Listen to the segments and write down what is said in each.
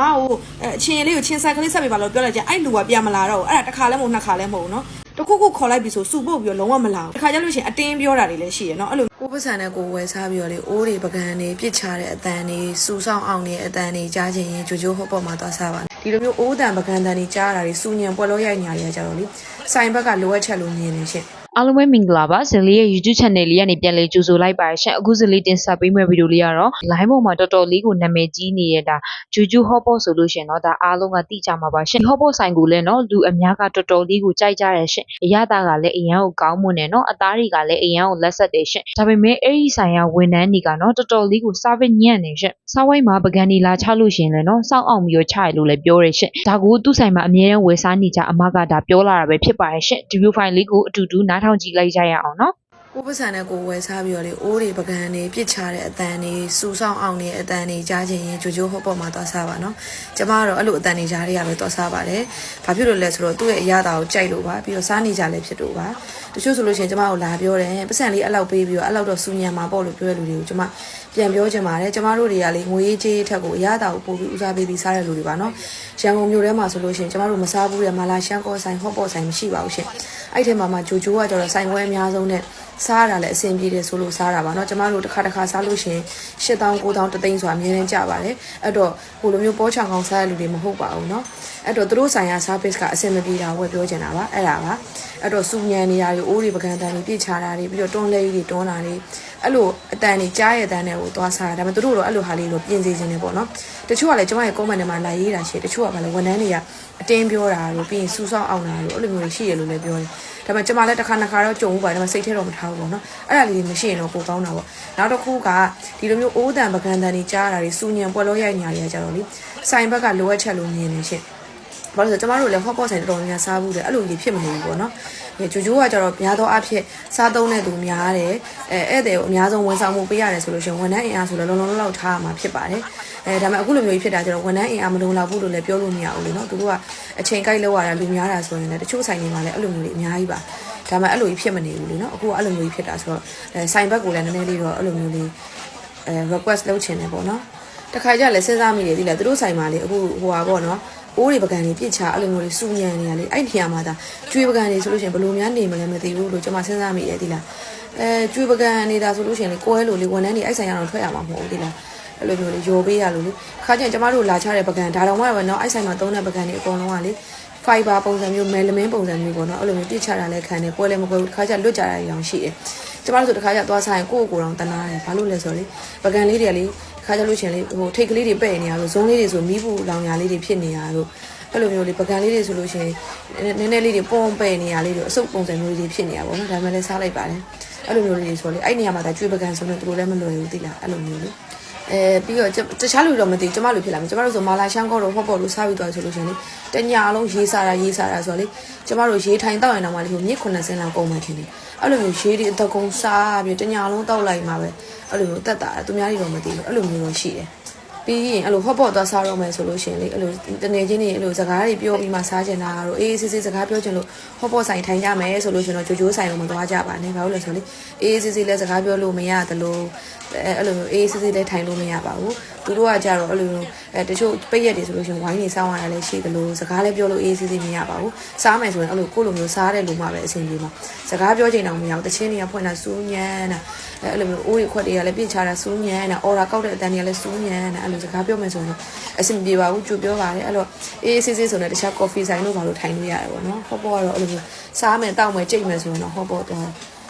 မကိုအဲအချင်းလေးကိုချင်းဆက်ကလေးဆက်ပေးပါလို့ပြောလိုက်ကြအဲ့လူကပြန်မလာတော့ဘူးအဲ့ဒါတစ်ခါလည်းမဟုတ်နှစ်ခါလည်းမဟုတ်ဘူးနော်တခုခုခေါ်လိုက်ပြီဆိုစူပုတ်ပြီးတော့လုံးဝမလာဘူးတစ်ခါကျလို့ရှိရင်အတင်းပြောတာတွေလည်းရှိရနော်အဲ့လိုကိုပစံနဲ့ကိုဝယ်စားပြီးတော့လေအိုးတွေပကံတွေပြစ်ချတဲ့အတန်တွေစူဆောင်းအောင်နေအတန်တွေကြားချင်ရင်ဂျိုဂျိုဟော့ပေါ့မှာသွားစားပါဒီလိုမျိုးအိုးတန်ပကံတန်တွေကြားတာတွေစူညံပွဲလို့ရိုက်ညာတွေကကြတော့လေဆိုင်ဘက်ကလိုအပ်ချက်လို့မြင်နေရှင့် အားလုံးပဲမင်္ဂလာပါဇင်လေးရဲ့ YouTube channel လေးကနေပြန်လည်ကြိုဆိုလိုက်ပါရှင်အခုဇင်လေးတင်ဆက်ပေးမယ့်ဗီဒီယိုလေးကတော့ line ပေါ်မှာတော်တော်လေးကိုနာမည်ကြီးနေတဲ့ဒါဂျူဂျူဟော့ပေါ့ဆိုလို့ရှင်เนาะဒါအားလုံးကသိကြမှာပါရှင်ဟော့ပေါ့ဆိုင်ကိုလည်းเนาะလူအများကတော်တော်လေးကိုကြိုက်ကြတယ်ရှင်အရသာကလည်းအရန်ကိုကောင်းမွန်တယ်เนาะအသားတွေကလည်းအရန်ကိုလက်ဆက်တယ်ရှင်ဒါပေမဲ့အဲ့ဒီဆိုင်ကဝန်ထမ်းတွေကเนาะတော်တော်လေးကို service ညံ့နေရှင်စားဝိုင်းမှာပကံဒီလာချလို့ရှင်လည်းเนาะစောင့်အောင်ပြီးတော့ချရလို့လည်းပြောတယ်ရှင်ဒါကိုသူ့ဆိုင်မှာအမြဲတမ်းဝယ်စားနေကြအမကဒါပြောလာတာပဲဖြစ်ပါတယ်ရှင်ဒီ view file လေးကိုအတူတူနားထောင် ာင်ထောင်ကြည့်လိုက်ကြရအောင်နော်ကိုပစံနဲ့ကိုဝယ်စားပြီးတော့လေအိုးတွေပကံတွေပြစ်ချတဲ့အတန်တွေစူဆောင်းအောင်နေအတန်တွေကြားချင်ရင်ဂျိုဂျိုဟော့ပေါ်မှာသွားစားပါနော်ကျမကတော့အဲ့လိုအတန်တွေကြားတွေရပဲသွားစားပါတယ်ဘာဖြစ်လို့လဲဆိုတော့သူ့ရဲ့အရသာကိုကြိုက်လို့ပါပြီးတော့စားနေကြလည်းဖြစ်လို့ပါတချို့ဆိုလို့ရှိရင်ကျမကိုလာပြောတယ်ပစံလေးအဲ့လောက်ပေးပြီးတော့အဲ့လောက်တော့စူညံမှာပေါ့လို့ပြောရလူတွေကိုကျမ ပြန်ပြောချင်ပါတယ်ကျမတို့တွေကလေငွေကြေးထက်ကိုအရာတာကိုပို့ပြီးဦးစားပေးပြီးစားတဲ့လူတွေပါနော်ရန်ကုန်မြို့ထဲမှာဆိုလို့ရှိရင်ကျမတို့မစားဘူးတဲ့မာလာရှန်ကောဆိုင်ဟော့ပေါ့ဆိုင်မရှိပါဘူးရှင်အဲ့ထဲမှာမှဂျိုဂျိုကကျတော့ဆိုင်ဝဲအများဆုံးနဲ့ စားရတာလည်းအဆင်ပြေတယ်ဆိုလို့စားတာပါเนาะကျမတို့တစ်ခါတစ်ခါစားလို့ရှရင်8000 9000တသိန်းဆိုတာအများကြီးကြပါတယ်အဲ့တော့ဟိုလိုမျိုးပေါ်ချောင်ကောင်းစားရတဲ့လူတွေမဟုတ်ပါဘူးเนาะအဲ့တော့သူတို့ဆိုင်ရာ service ကအဆင်မပြေတာဝယ်ပြောချင်တာပါအဲ့ဒါပါအဲ့တော့စူညံနေတာတွေအိုးတွေပကံတန်တွေပြစ်ချတာတွေပြီးတော့တွန်းလဲကြီးတွေတွန်းတာတွေအဲ့လိုအတန်တွေကြားရတဲ့အတန်တွေကိုသွားစားတာဒါပေမဲ့သူတို့တော့အဲ့လိုဟာလေးကိုပြင်စေခြင်းနေပေါ့เนาะတချို့ကလည်းကျမရဲ့ comment ထဲမှာလာရေးတာရှိတယ်တချို့ကလည်းဝန်ထမ်းတွေကအတင်းပြောတာတို့ပြီးရင်စူဆောက်အောင်တာတို့အဲ့လိုမျိုးတွေရှိရလို့လည်းပြောတယ် ဒါပေမဲ့ကျမလည်းတစ်ခါနှစ်ခါတော့ကြုံဘူးပါတယ်ဒါပေမဲ့စိတ်ထဲတော့မထားဘူးပေါ့နော်အဲ့ဒါလေးတွေမရှိရင်တော့ပိုကောင်းတာပေါ့နောက်တစ်ခုကဒီလိုမျိုးအိုးတန်ပကံတန်တွေကြားတာတွေစူညံပွဲလို့ရိုက်ညာတွေကကြတော့လေဆိုင်ဘက်ကလိုအပ်ချက်လို့မြင်နေရှင့် ဘာလို့လဲဆိုတော့ကျမတို့လည်းဟော့ပေါ့ဆိုင်တော်တော်များများစားဘူးတယ်အဲ့လိုကြီးဖြစ်မနေဘူးပေါ့နော်ဂျိုဂျိုကကြတော့များသောအားဖြင့်စားသုံးတဲ့သူများတယ်အဲဧည့်သည်ကိုအများဆုံးဝန်ဆောင်မှုပေးရတယ်ဆိုလို့ရှိရင်ဝန်ထမ်းအင်အားဆိုတော့လုံးလုံးလောက်ထားရမှာဖြစ်ပါတယ်အဲဒါပေမဲ့အခုလိုမျိုးကြီးဖြစ်တာကျတော့ဝန်ထမ်းအင်အားမလုံလောက်ဘူးလို့လည်းပြောလို့မရဘူးလေနော်သူတို့ကအချိန်ကိုက်လောက်ရတာလူများတာဆိုရင်လည်းတချို့ဆိုင်တွေမှာလည်းအဲ့လိုမျိုးတွေအများကြီးပါဒါပေမဲ့အဲ့လိုကြီးဖြစ်မနေဘူးလေနော်အခုကအဲ့လိုမျိုးကြီးဖြစ်တာဆိုတော့အဲဆိုင်ဘက်ကလည်းနည်းနည်းလေးတော့အဲ့လိုမျိုးလေးအဲ request လုပ်ချင်တယ်ပေါ့နော်တခါကျလည်းစဉ်းစားမိတယ်ဒီလေသူတို့ဆိုင်မှာလေအခုဟိုပါပေါ့နော် အိုးတွေပကံတွေပြစ်ချအဲ့လိုမျိုးတွေစူညံနေရလေအဲ့ဒီနေရာမှာဒါကျွေးပကံတွေဆိုလို့ရှိရင်ဘယ်လိုများနေမလဲမသိဘူးလို့ကျွန်မစဉ်းစားမိတယ်ဒီလားအဲကျွေးပကံနေတာဆိုလို့ရှိရင်လေကွဲလို့လေဝန်ထမ်းတွေအဲ့ဆိုင်ရအောင်ထွက်ရမှာမဟုတ်ဘူးဒီလားအဲ့လိုမျိုးလေရောပေးရလို့လေခါကျရင်ကျမတို့လာချတဲ့ပကံဒါတော့မှပဲเนาะအဲ့ဆိုင်မှာသုံးတဲ့ပကံတွေအကုန်လုံးကလေ fiber ပုံစံမျိုး melamine ပုံစံမျိုးပေါ့နော်အဲ့လိုမျိုးပြစ်ချတာလည်းခံတယ်ပွဲလည်းမပွဲဘူးတစ်ခါကျလွတ်ကြတာတွေအောင်ရှိတယ်ကျမတို့ဆိုတစ်ခါကျသွားဆိုင်ကိုယ့်ကိုယ်ကိုယ်တော့တနာတယ်ဘာလို့လဲဆိုတော့လေပကံလေးတွေကလေ ခါကျလို့ရှင်လေဟိုထိတ်ကလေးတွေပဲ့နေရလို့ဇုံးလေးတွေဆိုမီးဘူးလောင်ညာလေးတွေဖြစ်နေရလို့အဲ့လိုမျိုးလေပကံလေးတွေဆိုလို့ရှင်နည်းနည်းလေးတွေပုံပဲ့နေရလေးတွေအစုပ်ပုံစံမျိုးလေးတွေဖြစ်နေရပါတော့ဒါမှလည်းစားလိုက်ပါတယ်အဲ့လိုမျိုးလေးတွေဆိုလေအဲ့နေရာမှာဒါကျွေးပကံဆိုတော့သူတို့လည်းမလွယ်ဘူးသိလားအဲ့လိုမျိုးလေ အဲပြီးတော့တခြားလူတော့မသိကျမလူဖြစ်လာမယ်ကျမတို့ဆိုမာလာရှန်ကောတော့ဟော့ပေါ့လို့စားပြီးသွားဆိုလို့ရှင်လေတညာလုံးရေးစားတာရေးစားတာဆိုတော့လေကျမတို့ရေးထိုင်တောက်ရင်တော့မှလေမြစ်9ဆင်းလောက်ကုန်မှထင်တယ်အဲ့လိုမျိုးရေးဒီအတကုံစားပြီးတညာလုံးတောက်လိုက်မှပဲအဲ့လိုမျိုးတက်တာသူများတွေတော့မသိဘူးအဲ့လိုမျိုးတော့ရှိတယ် ပြီးရင်အဲ့လိုဟော့ပေါ့သွားစားတော့မယ်ဆိုလို့ရှင်လေအဲ့လိုတနေချင်းတွေအဲ့လိုစကားတွေပြောပြီးမှစားကျင်တာတို့အေးအေးဆေးဆေးစကားပြောချင်လို့ဟော့ပေါ့ဆိုင်ထိုင်ကြမယ်ဆိုလို့ရှင်တော့ဂျိုဂျိုးဆိုင်ကိုမသွားကြပါနဲ့ဘာလို့လဲဆိုလေအေးအေးဆေးဆေးလဲစကားပြောလို့မရသလိုအဲ့လိုမျိုးအေးအေးဆေးဆေးလဲထိုင်လို့မရပါဘူးသူတို့ကကြတော့အဲ့လိုအဲတချို့ပိတ်ရက်တွေဆိုလို့ရှင်ဝိုင်းနေစောင်းရတာလည်းရှိသလိုစကားလည်းပြောလို့အေးအေးဆေးဆေးမရပါဘူးစားမယ်ဆိုရင်အဲ့လိုကိုယ့်လိုမျိုးစားတဲ့လူမှပဲအဆင်ပြေမှာစကားပြောချင်တော့မရဘူးတချင်းတွေကဖွင့်တာစူးညမ်းတာအဲ့လိုမျိုးအိုးတွေခွက်တွေကလည်းပြစ်ချတာစူးညမ်းတာအော်ရာကောက်တဲ့အတန်တွေကလည်းစူးညမ်းတာအဲ့လိုစကားပြောမယ်ဆိုရင်အဆင်ပြေပါဘူးကြိုပြောပါတယ်အဲ့တော့အေးအေးဆေးဆေးဆိုရင်တခြား coffee ဆိုင်တို့ဘာလို့ထိုင်လို့ရတယ်ပေါ့နော်ဟောပေါ်ကတော့အဲ့လိုမျိုးစားမယ်တောက်မယ်ကြိတ်မယ်ဆိုရင်တော့ဟောပေါ်တော့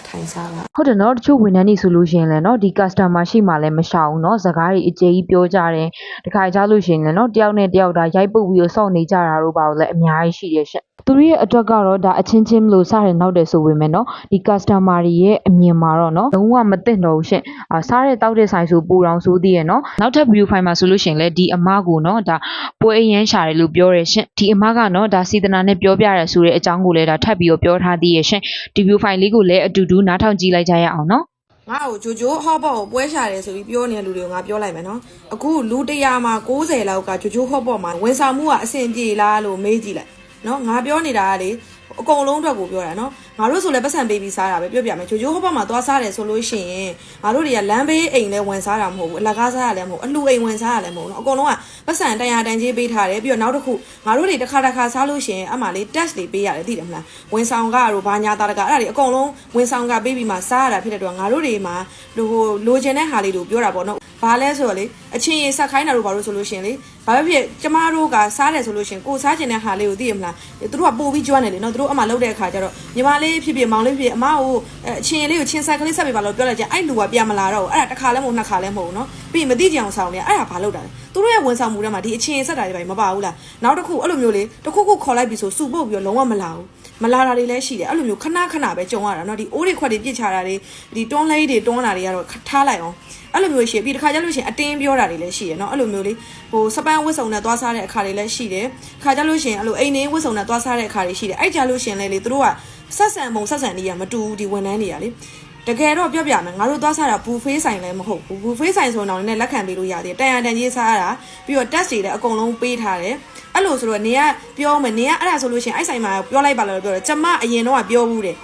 ထိုင်စားပါဟုတ်တယ်နော်တချို့ဝန်ထမ်းတွေဆိုလို့ရှိရင်လည်းနော်ဒီ customer ရှိမှလည်းမရှောင်ဘူးနော်စကားတွေအကျေကြီးပြောကြတယ်တခါကြားလို့ရှိရင်လည်းနော်တယောက်နဲ့တယောက်ဒါရိုက်ပုတ်ပြီးတော့စောင့်နေကြတာတို့ပါလို့လည်းအများကြီးရှိရရှင့် သူတို့ရဲ့အတွက်ကတော့ဒါအချင်းချင်းမလို့စတယ်နောက်တယ်ဆိုပေမဲ့နော်ဒီ customer တွေရဲ့အမြင်မှာတော့နော်လုံးဝမသိတော့ဘူးရှင့်အာစားတဲ့တောက်တဲ့ဆိုင်ဆိုပူတောင်ဆိုသေးရနော်နောက်ထပ် view file မှာဆိုလို့ရှိရင်လည်းဒီအမကိုနော်ဒါပွဲအရန်ရှာတယ်လို့ပြောရရှင့်ဒီအမကနော်ဒါစေတနာနဲ့ပြောပြရဲဆိုတဲ့အကြောင်းကိုလည်းဒါထပ်ပြီးတော့ပြောထားသေးရရှင့်ဒီ view file လေးကိုလည်းအတူတူနားထောင်ကြည့်လိုက်ကြရအောင်နော်ငါ့ကိုဂျိုဂျိုဟော့ပေါ့ကိုပွဲရှာတယ်ဆိုပြီးပြောနေတဲ့လူတွေကိုငါပြောလိုက်မယ်နော်အခုလူ100မှာ90လောက်ကဂျိုဂျိုဟော့ပေါ့မှာဝန်ဆောင်မှုကအဆင်ပြေလားလို့မေးကြည့်လိုက် နော်ငါပြောနေတာကလေအကုန်လုံးအတွက်ကိုပြောတာနော်ငါတို့ဆိုလည်းပတ်စံပေးပြီးစားတာပဲပြောပြမယ်ဂျိုဂျိုဟောဘက်မှာသွားစားတယ်ဆိုလို့ရှိရင်ငါတို့တွေကလမ်းဘေးအိမ်လဲဝင်စားတာမဟုတ်ဘူးအလကားစားရလည်းမဟုတ်အလှအိမ်ဝင်စားရလည်းမဟုတ်နော်အကုန်လုံးကပတ်စံတန်ရာတန်ကြီးပေးထားတယ်ပြီးတော့နောက်တစ်ခုငါတို့တွေတစ်ခါတစ်ခါစားလို့ရှိရင်အမှလေး test တွေပေးရတယ်သိတယ်မလားဝင်ဆောင်ကတို့ဘာညာတာတကအဲ့ဒါတွေအကုန်လုံးဝင်ဆောင်ကပေးပြီးမှစားရတာဖြစ်တဲ့အတွက်ငါတို့တွေမှာဟိုလိုချင်တဲ့ဟာလေးတို့ပြောတာပေါ့နော်ဘာလဲဆိုတော့လေအချင်းရင်ဆက်ခိုင်းတာတို့ဘာလို့ဆိုလို့ရှိရင်လေ ဘာပဲဖြစ်ကျမတို့ကစားတယ်ဆိုလို့ရှိရင်ကိုစားချင်တဲ့ဟာလေးကိုသိရမလားသူတို့ကပို့ပြီးကျွမ်းတယ်လေနော်သူတို့အမှလောက်တဲ့အခါကျတော့ညီမလေးဖြစ်ဖြစ်မောင်လေးဖြစ်ဖြစ်အမကိုအချင်းလေးကိုချင်းဆက်ကလေးဆက်ပေးပါလို့ပြောလိုက်ကြအဲ့လူကပြန်မလာတော့ဘူးအဲ့ဒါတစ်ခါလည်းမဟုတ်နှစ်ခါလည်းမဟုတ်ဘူးနော်ပြီးရင်မသိကြအောင်ဆောင်နေအဲ့ဒါဘာလုပ်တာလဲသူတို့ရဲ့ဝန်ဆောင်မှုထဲမှာဒီအချင်းဆက်တာတွေပဲမပါဘူးလားနောက်တစ်ခုအဲ့လိုမျိုးလေတစ်ခုခုခေါ်လိုက်ပြီဆိုစုပုတ်ပြီးတော့လုံးဝမလာဘူး မလာတာတွေလည်းရှိတယ်အဲ့လိုမျိုးခဏခဏပဲကြုံရတာเนาะဒီအိုးတွေခွက်တွေပြစ်ချတာတွေဒီတွန်းလေးတွေတွန်းတာတွေကတော့ထားလိုက်အောင်အဲ့လိုမျိုးရှိပြီးတခါကျလို့ရှိရင်အတင်းပြောတာတွေလည်းရှိရเนาะအဲ့လိုမျိုးလေးဟိုစပန်းဝတ်စုံနဲ့သွားစားတဲ့အခါတွေလည်းရှိတယ်ခါကျလို့ရှိရင်အဲ့လိုအိမ်နေဝတ်စုံနဲ့သွားစားတဲ့အခါတွေရှိတယ်အဲ့ကြလို့ရှိရင်လည်းလေသူတို့ကဆက်ဆံပုံဆက်ဆံနေရမတူဘူးဒီဝန်ထမ်းတွေကလေ တကယ်တော့ပြောပြမယ်ငါတို့သွားစားတာဘူဖေးဆိုင်လည်းမဟုတ်ဘူးဘူဖေးဆိုင်ဆိုတော့လည်းလက်ခံပေးလို့ရတယ်တန်ရန်တန်ကြီးစားရတာပြီးတော့ test တွေလည်းအကုန်လုံးပေးထားတယ်အဲ့လိုဆိုတော့နေကပြောမယ်နေကအဲ့ဒါဆိုလို့ရှိရင်အဲ့ဆိုင်မှာပြောလိုက်ပါလို့ပြောတယ်ကျမအရင်တော့ကပြောဘူးတယ်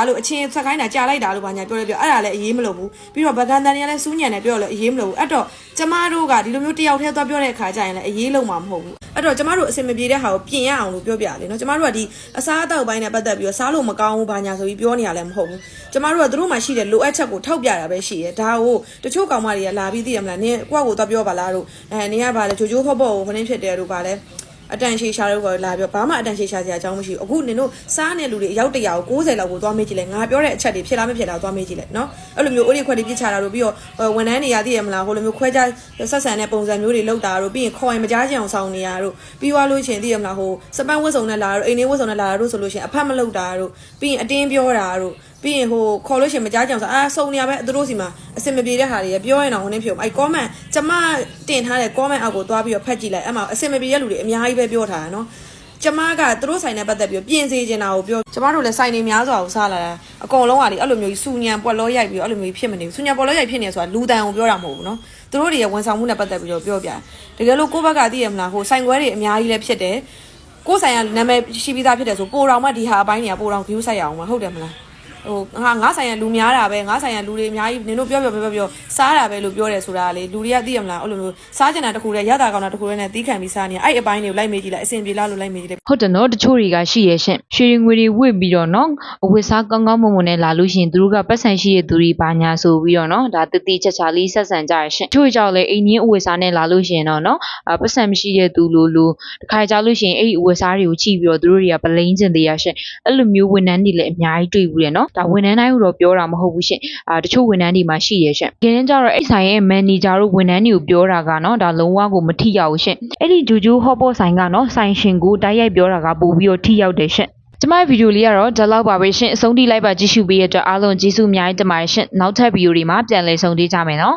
ဘာလို့အချင်းဆက်ခိုင်းတာကြာလိုက်တာလို့ဘာညာပြောလဲပြောအဲ့ဒါလည်းအရေးမလို့ဘူးပြီးတော့ဗကန်တန်တွေကလည်းစူးညံတယ်ပြောလို့အရေးမလို့ဘူးအဲ့တော့ကျမတို့ကဒီလိုမျိုးတယောက်တည်းသွားပြောတဲ့အခါကျရင်လည်းအရေးလုံးမှာမဟုတ်ဘူးအဲ့တော့ကျမတို့အစင်မပြေတဲ့ဟာကိုပြင်ရအောင်လို့ပြောပြလေနော်ကျမတို့ကဒီအစားအသောက်ပိုင်းနဲ့ပတ်သက်ပြီးတော့စားလို့မကောင်းဘူးဘာညာဆိုပြီးပြောနေရလည်းမဟုတ်ဘူးကျမတို့ကသူတို့မှရှိတဲ့လိုအပ်ချက်ကိုထောက်ပြတာပဲရှိရဲဒါကိုတချို့ကောင်မတွေကလာပြီးသိရမလားနင်ကိုယ့်ကိုသွားပြောပါလားတို့အဲနင်ကဘာလဲဂျိုဂျိုဖော့ဖို့ကိုခင်းဖြစ်တယ်တို့ဘာလဲ အတန်ရှည်ရှာတော့လာပြောဘာမှအတန်ရှည်ရှာစရာအကြောင်းမရှိဘူးအခုနင်တို့စားနေလူတွေအယောက်တရာကို60လောက်ကိုသွားမေးကြည့်လိုက်ငါပြောတဲ့အချက်တွေဖြစ်လားမဖြစ်လားသွားမေးကြည့်လိုက်နော်အဲ့လိုမျိုးအိုးရီခွက်တွေပြစ်ချတာတို့ပြီးတော့ဝန်ထမ်းတွေရသိရမလားဟိုလိုမျိုးခွဲခြားဆက်ဆံတဲ့ပုံစံမျိုးတွေလောက်တာတို့ပြီးရင်ခေါ်ရင်မကြားချင်အောင်ဆောင်နေရတို့ပြီးသွားလို့ရှင်သိရမလားဟိုစပန်းဝတ်စုံနဲ့လာတို့အိမ်နေဝတ်စုံနဲ့လာတို့ဆိုလို့ရှင်အဖတ်မလောက်တာတို့ပြီးရင်အတင်းပြောတာတို့ ပြီးရင်ဟိုခေါ်လို့ရှင်မကြားကြအောင်ဆိုအာစုံနေရပဲသူတို့စီမှာအစင်မပြေတဲ့ဟာတွေပြောရင်တော့ဟိုနေဖြစ်အဲ့ comment ကျမတင်ထားတဲ့ comment အောက်ကိုသွားပြီးတော့ဖတ်ကြည့်လိုက်အဲ့မှာအစင်မပြေတဲ့လူတွေအများကြီးပဲပြောထားတာနော်ကျမကသူတို့ဆိုင်နဲ့ပတ်သက်ပြီးပြင်စေချင်တာကိုပြောကျမတို့လည်းဆိုင်နေများစွာကိုစားလာတာအကုန်လုံးကလေအဲ့လိုမျိုးစူညံပွက်လောရိုက်ပြီးတော့အဲ့လိုမျိုးဖြစ်မနေဘူးစူညံပွက်လောရိုက်ဖြစ်နေဆိုတာလူတန်ကိုပြောတာမဟုတ်ဘူးနော်သူတို့တွေရဲ့ဝန်ဆောင်မှုနဲ့ပတ်သက်ပြီးတော့ပြောပြတကယ်လို့ကိုယ့်ဘက်ကသိရမလားဟိုဆိုင်ခွဲတွေအများကြီးလည်းဖြစ်တယ်ကိုယ်ဆိုင်ကနာမည်ရှိပြီးသားဖြစ်တယ်ဆိုပိုတော်မှဒီဟာအပိုင်းတွေကပိုတော် view ဆက်ရအောင်မဟုတ်တယ်မလား ဟိုငါငါဆိုင်ရလူများတာပဲငါဆိုင်ရလူတွေအများကြီးနင်တို့ပြောပြောပြောပြောစားတာပဲလို့ပြောတယ်ဆိုတာလေလူတွေကသိရမလားအဲ့လိုမျိုးစားကျင်တာတခုတည်းရတာကောင်းတာတခုတည်းနဲ့တီးခံပြီးစားနေအဲ့အပိုင်းတွေကိုလိုက်မေးကြည့်လိုက်အဆင်ပြေလားလို့လိုက်မေးကြည့်လိုက်ဟုတ်တယ်နော်တချို့တွေကရှိရရှင်ရွှေငွေတွေဝစ်ပြီးတော့နော်အဝတ်စားကောင်းကောင်းမွန်မွန်နဲ့လာလို့ရှိရင်သူတို့ကပတ်စံရှိတဲ့သူတွေဘာညာဆိုပြီးတော့နော်ဒါတတိချာချာလေးဆက်ဆံကြရရှင်တချို့ကြောင့်လေအိမ်ကြီးအဝတ်စားနဲ့လာလို့ရှိရင်တော့နော်အပတ်စံမရှိတဲ့သူလိုလိုတခါကြလို့ရှိရင်အဲ့ဒီအဝတ်စားတွေကိုချိပြီးတော့သူတို့တွေကပလိန်ကျင်သေးရရှင်အဲ့လိုမျိုးဝန်ထမ်းတွေလည်းအများကြီးတွေ့ဘူးတယ်နော်ဒါဝန်ထမ်းတိုင်းကိုတော့ပြောတာမဟုတ်ဘူးရှင်အာတချို့ဝန်ထမ်းတွေမှာရှိရရှင်ဒီနေ့ကျတော့အဲ့ဆိုင်ရဲ့မန်နေဂျာတို့ဝန်ထမ်းတွေကိုပြောတာကနော်ဒါလုံးဝကိုမထိရောက်ဘူးရှင်အဲ့ဒီဂျူဂျူဟော့ပေါ့ဆိုင်ကနော်ဆိုင်ရှင်ကိုတိုက်ရိုက်ပြောတာကပို့ပြီးတော့ထိရောက်တယ်ရှင်ကျမရဲ့ဗီဒီယိုလေးကတော့ဒီလောက်ပါပဲရှင်အဆုံးထိလိုက်ပါကြည့်ရှုပေးရတဲ့အတွက်အားလုံးကျေးဇူးအများကြီးတင်ပါတယ်ရှင်နောက်ထပ်ဗီဒီယိုတွေမှာပြန်လည်ဆုံတွေ့ကြမယ်နော်